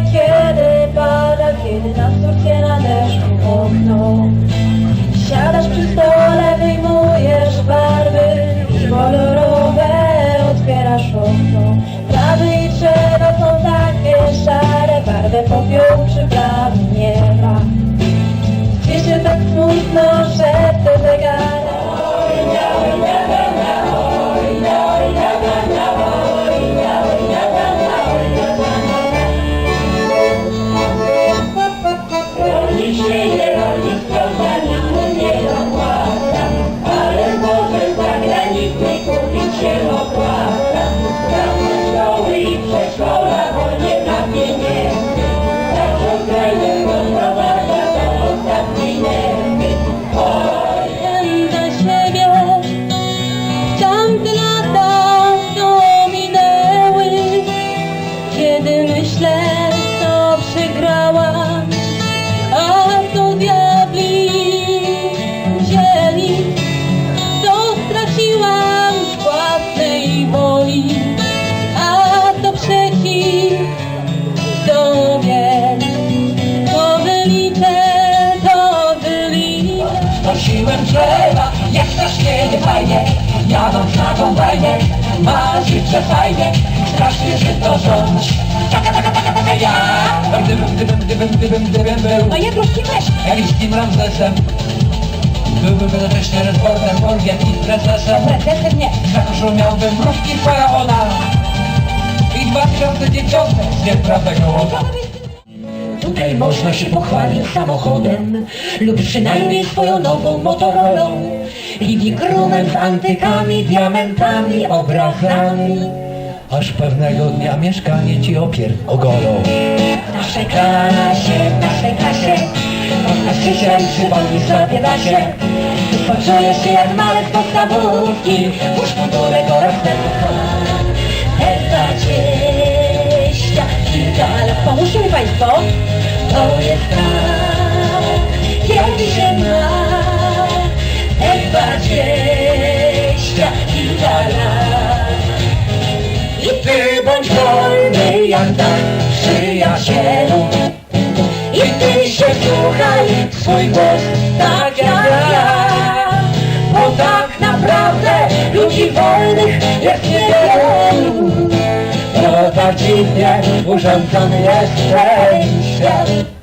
kiedy pada, kiedy na wtórnie na deszczu okno. Siadasz przy stole, wyjmujesz barwy i kolorowe otwierasz okno. Prawy i drzewa są takie szare, barwę popiół przy drzewa, jak strasznie nie fajnie, jadąc na kombajnie, marzyć, że fajnie, strasznie, że to rząd. Taka, taka, taka, taka ja, gdybym, gdybym, gdybym, gdybym, gdybym był No krótki weź. egipskim Ramzesem, byłbym jednocześnie reportem, Borgiem i prezesem. Prezesem nie. Na koszu miałbym mrówki faraona i 2010 zjem prawego łota. Tutaj można się pochwalić samochodem lub przynajmniej swoją nową Motorolą. Living roomem z antykami, diamentami, obrazami. Aż pewnego dnia mieszkanie ci opier ogolą. W naszej klasie, w naszej klasie Można się przypomnieć sobie da się Poczujesz się jak malec podstawówki Włóż mundurek ty bądź wolny jak tak, przyjacielu I ty się słuchaj swój głos tak jak ja. Bo tak naprawdę ludzi wolnych jest niewielu. To tak dziwnie urządzony jest ten świat